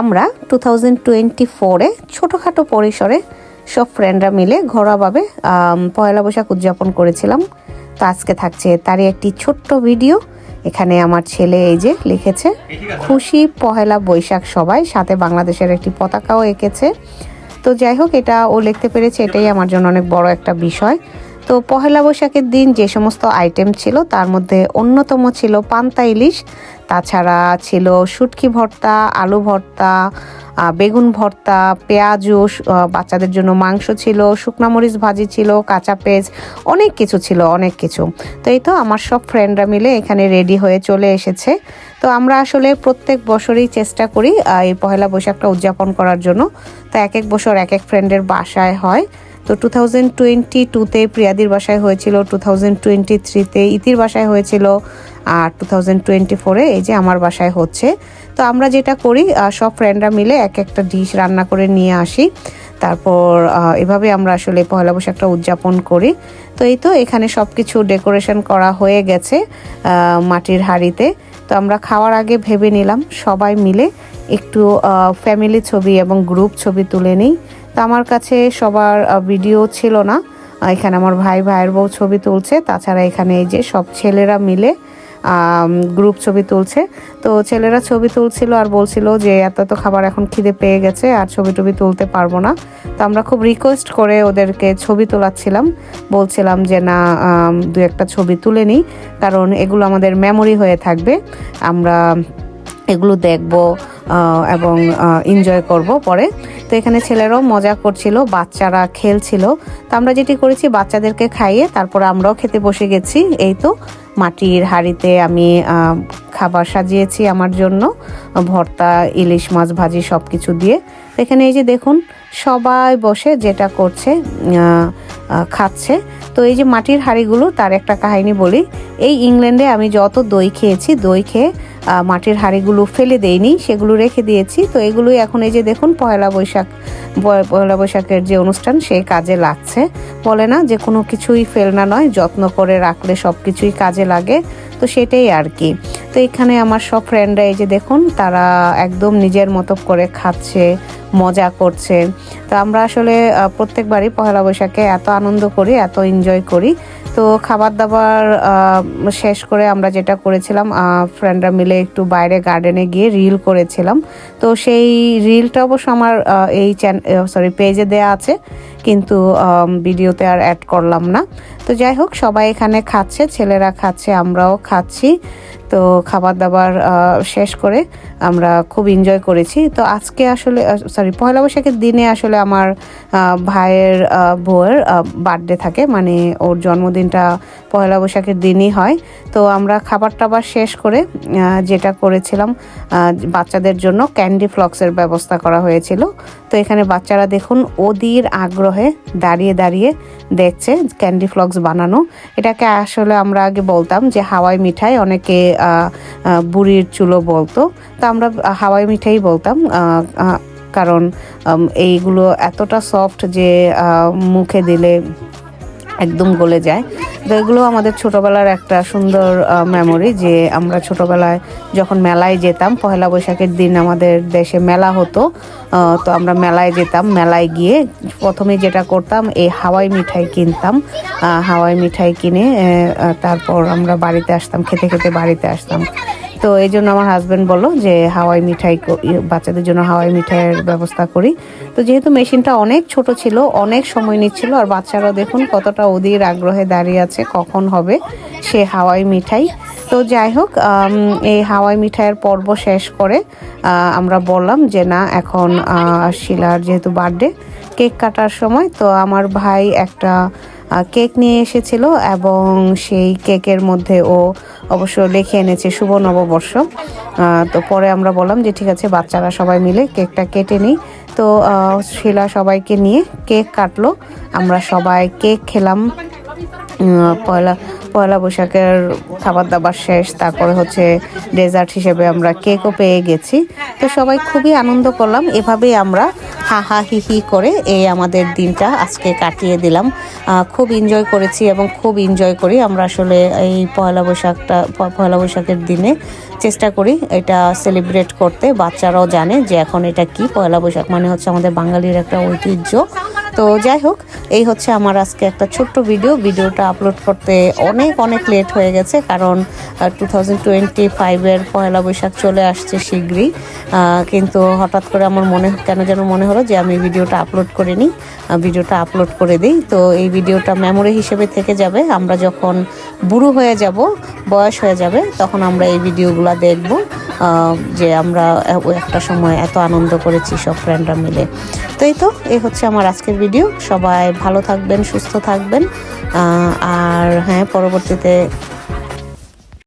আমরা two thousand twenty ফোরে ছোটোখাটো পরিসরে সব ফ্রেন্ডরা মিলে ঘরোয়াভাবে পয়লা বৈশাখ উদযাপন করেছিলাম। তো আজকে থাকছে তারই একটি ছোট্ট ভিডিও এখানে আমার ছেলে এই যে লিখেছে, খুশি পহেলা বৈশাখ সবাই, সাথে বাংলাদেশের একটি পতাকাও এঁকেছে। তো যাই হোক, এটা ও লিখতে পেরেছে, এটাই আমার জন্য অনেক বড় একটা বিষয়। তো পহেলা বৈশাখের দিন যে সমস্ত আইটেম ছিল, তার মধ্যে অন্যতম ছিল পান্তা ইলিশ, তাছাড়া ছিল শুটকি ভর্তা, আলু ভর্তা বেগুন ভর্তা, পেঁয়াজু বাচ্চাদের জন্য মাংস ছিল, শুকনা মরিচ ভাজি ছিল, কাঁচা পেঁয়াজ, অনেক কিছু ছিল, অনেক কিছু। তো এই তো আমার সব ফ্রেন্ডরা মিলে এখানে রেডি হয়ে চলে এসেছে। তো আমরা আসলে প্রত্যেক বছরই চেষ্টা করি এই পহেলা বৈশাখটা উদযাপন করার জন্য। তো এক এক বছর এক এক ফ্রেন্ডের বাসায় হয়। তো টু থাউজেন্ড টোয়েন্টি টুতে প্রিয়াদির বাসায় হয়েছিল টু থাউজেন্ড টোয়েন্টি থ্রিতে ইতির বাসায় হয়েছিল, আর টু থাউজেন্ড টোয়েন্টি ফোরে এই যে আমার বাসায় হচ্ছে। তো আমরা যেটা করি সব ফ্রেন্ডরা মিলে এক একটা ডিশ রান্না করে নিয়ে আসি। তারপর এভাবে আমরা আসলে পয়লা বৈশাখটা উদযাপন করি। তো এই তো এখানে সব কিছু ডেকোরেশন করা হয়ে গেছে মাটির হাঁড়িতে। তো আমরা খাওয়ার আগে ভেবে নিলাম, সবাই মিলে একটু ফ্যামিলি ছবি এবং গ্রুপ ছবি তুলে নিই। তো আমার কাছে সবার ভিডিও ছিল না। এখানে আমার ভাই ভাইয়ের বউ ছবি তুলছে। তাছাড়া এখানে এই যে সব ছেলেরা মিলে গ্রুপ ছবি তুলছে। তো ছেলেরা ছবি তুলছিল আর বলছিল যে, এত এত খাবার এখন খিদে পেয়ে গেছে, আর ছবি টবি তুলতে পারব না। তো আমরা খুব রিকোয়েস্ট করে ওদেরকে ছবি তোলাচ্ছিলাম। বলছিলাম যে, না দু একটা ছবি তুলে নিই, কারণ এগুলো আমাদের মেমোরি হয়ে থাকবে। আমরা এগুলো দেখব এবং এনজয় করব পরে। তো এখানে ছেলেরাও মজা করছিল, বাচ্চারা খেলছিল। তো আমরা যেটি করেছি, বাচ্চাদেরকে খাইয়ে তারপর আমরাও খেতে বসে গেছি। এই তো মাটির হাড়িতে আমি খাবার সাজিয়েছি আমার জন্য, ভর্তা, ইলিশ মাছ ভাজি সব কিছু দিয়ে এখানে এই যে দেখুন সবাই বসে যেটা করছে খাচ্ছে। তো এই যে মাটির হাঁড়িগুলো, তার একটা কাহিনী বলি। এই ইংল্যান্ডে আমি যত দই খেয়েছি, দই খেয়ে মাটির হাঁড়িগুলো ফেলে দেইনি, সেগুলো রেখে দিয়েছি। তো এগুলোই এখন এই যে দেখুন, পয়লা বৈশাখ পয়লা বৈশাখের যে অনুষ্ঠান সেই কাজে লাগছে। বলে না যে কোনো কিছুই ফেলনা নয়, যত্ন করে রাখলে সব কিছুই কাজে লাগে। তো সেটাই আর কি। তো এখানে আমার সব ফ্রেন্ডরা এই যে দেখুন, তারা একদম নিজের মতো করে খাচ্ছে মজা করছে। তো আমরা আসলে প্রত্যেকবারই পয়লা বৈশাখে এত আনন্দ করি, এত এনজয় করি। তো খাবার দাবার শেষ করে আমরা যেটা করেছিলাম ফ্রেন্ডরা মিলে একটু বাইরে গার্ডেনে গিয়ে রিল করেছিলাম। তো সেই রিলটা অবশ্য আমার এই চ্যান সরি পেজে দেয়া আছে। কিন্তু ভিডিওতে আর অ্যাড করলাম না। তো যাই হোক, সবাই এখানে খাচ্ছে, ছেলেরা খাচ্ছে, আমরাও খাচ্ছি। তো খাবার দাবার শেষ করে আমরা খুব এনজয় করেছি। তো আজকে আসলে সরি পয়লা বৈশাখের দিনে আসলে আমার ভাইয়ের বউয়ের বার্থডে থাকে। মানে ওর জন্মদিনটা পয়লা বৈশাখের দিনই হয়। তো আমরা খাবার টাবার শেষ করে যেটা করেছিলাম বাচ্চাদের জন্য ক্যান্ডি ফ্লক্সের ব্যবস্থা করা হয়েছিল। তো এখানে বাচ্চারা দেখুন, অধীর আগ্রহে দাঁড়িয়ে দাঁড়িয়ে দেখছে ক্যান্ডি ফ্লক্স বানানো। এটাকে আসলে আমরা আগে বলতাম যে হাওয়াই মিঠাই, অনেকে বুড়ির চুলো বলতো। তা আমরা হাওয়াই মিঠাই বলতাম কারণ এইগুলো এতটা সফট যে মুখে দিলে একদম গলে যায়। তো এগুলো আমাদের ছোটবেলার একটা সুন্দর মেমোরি যে আমরা ছোটবেলায় যখন মেলায় যেতাম, পহেলা বৈশাখের দিন আমাদের দেশে মেলা হতো তো আমরা মেলায় যেতাম, মেলায় গিয়ে প্রথমে যেটা করতাম, এই হাওয়াই মিঠাই কিনতাম হাওয়াই মিঠাই কিনে তারপর আমরা বাড়িতে আসতাম, খেতে খেতে বাড়িতে আসতাম। তো এই জন্য আমার হাজব্যান্ড বলল যে হাওয়াই মিঠাই ইয়ে, বাচ্চাদের জন্য হাওয়াই মিঠাইয়ের ব্যবস্থা করি। তো যেহেতু মেশিনটা অনেক ছোট ছিল অনেক সময় নিচ্ছিল আর বাচ্চারা দেখুন কতটা অধীর আগ্রহে দাঁড়িয়ে আছে কখন হবে সে হাওয়াই মিঠাই। তো যাই হোক এই হাওয়াই মিঠাইয়ের পর্ব শেষ করে আমরা বললাম যে না এখন শিলার যেহেতু বার্থডে কেক কাটার সময় তো আমার ভাই একটা কেক নিয়ে এসেছিল এবং সেই কেকের মধ্যে ও অবশ্য লিখে এনেছে শুভ নববর্ষ। তো পরে আমরা বললাম যে ঠিক আছে, বাচ্চারা সবাই মিলে কেকটা কেটে নিই। তো শিলা সবাইকে নিয়ে কেক কাটলো। আমরা সবাই কেক খেলাম। পয়লা পয়লা বৈশাখের খাবার দাবার শেষ, তারপরে হচ্ছে ডেজার্ট হিসেবে আমরা কেকও পেয়ে গেছি। তো সবাই খুবই আনন্দ করলাম। এভাবেই আমরা হা হা হি হি করে এই আমাদের দিনটা আজকে কাটিয়ে দিলাম। খুব এনজয় করেছি এবং খুব এনজয় করি। আমরা আসলে এই পয়লা বৈশাখটা পয়লা বৈশাখের দিনে চেষ্টা করি এটা সেলিব্রেট করতে। বাচ্চারাও জানে যে এখন এটা কি পয়লা বৈশাখ মানে হচ্ছে আমাদের বাঙালির একটা ঐতিহ্য। তো যাই হোক, এই হচ্ছে আমার আজকে একটা ছোট্ট ভিডিও ভিডিওটা আপলোড করতে অনেক অনেক লেট হয়ে গেছে, কারণ টু থাউজেন্ড টোয়েন্টি ফাইভের পয়লা বৈশাখ চলে আসছে শীঘ্রই। কিন্তু হঠাৎ করে আমার মনে, কেন যেন মনে হলো যে আমি ভিডিওটা আপলোড করে নিই ভিডিওটা আপলোড করে দিই। তো এই ভিডিওটা মেমোরি হিসেবে থেকে যাবে। আমরা যখন বুড়ো হয়ে যাব, বয়স হয়ে যাবে, তখন আমরা এই ভিডিওগুলো দেখব যে আমরা একটা সময় এত আনন্দ করেছি সব ফ্রেন্ডরা মিলে। তো এই তো, এই হচ্ছে আমার আজকের ভিডিও সবাই ভালো থাকবেন সুস্থ থাকবেন। আর হ্যাঁ পরবর্তীতে